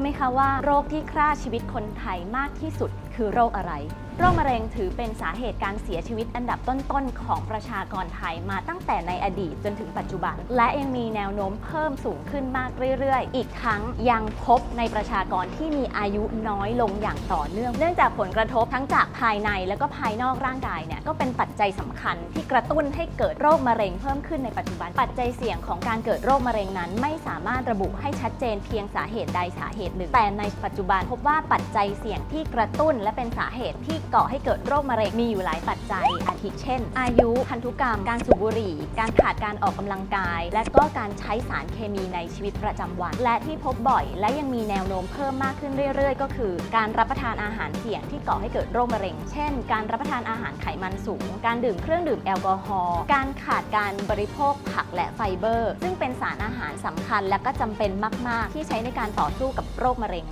ไหมคะว่าโรคที่ฆ่าชีวิตคนไทยมากที่สุด คือโรคอะไร โรคมะเร็งถือเป็นสาเหตุการเสียชีวิตอันดับต้นๆ ของประชากรไทยมาตั้งแต่ในอดีตจนถึงปัจจุบัน และยังมีแนวโน้มเพิ่มสูงขึ้นมากเรื่อยๆ อีกทั้งยังพบในประชากรที่มีอายุน้อยลงอย่างต่อเนื่อง เนื่องจากผลกระทบทั้งจากภายในและก็ภายนอกร่างกายเนี่ยก็เป็นปัจจัยสำคัญที่กระตุ้นให้เกิดโรคมะเร็งเพิ่มขึ้นในปัจจุบัน ปัจจัยเสี่ยงของการเกิดโรคมะเร็งนั้นไม่สามารถระบุให้ชัดเจนเพียงสาเหตุใดสาเหตุหนึ่ง แต่ในปัจจุบันพบว่าปัจจัยเสี่ยงที่กระตุ้นและเป็นสาเหตุที่ก่อให้เกิดโรคมะเร็งมีอยู่หลายปัจจัย อาทิเช่น อายุพันธุกรรม การสูบบุหรี่ การขาดการออกกำลังกาย และก็การใช้สารเคมีในชีวิตประจำวัน และที่พบบ่อย และยังมีแนวโน้มเพิ่มมากขึ้นเรื่อย ๆ ก็คือ การรับประทานอาหารเสี่ยงที่ก่อให้เกิดโรคมะเร็ง เช่น การรับประทานอาหารไขมันสูง การดื่มเครื่องดื่มแอลกอฮอล์ การขาดการบริโภคผักและไฟเบอร์ ซึ่งเป็นสารอาหารสำคัญและก็จำเป็นมาก ๆ ที่ใช้ในการต่อสู้กับโรคมะเร็ง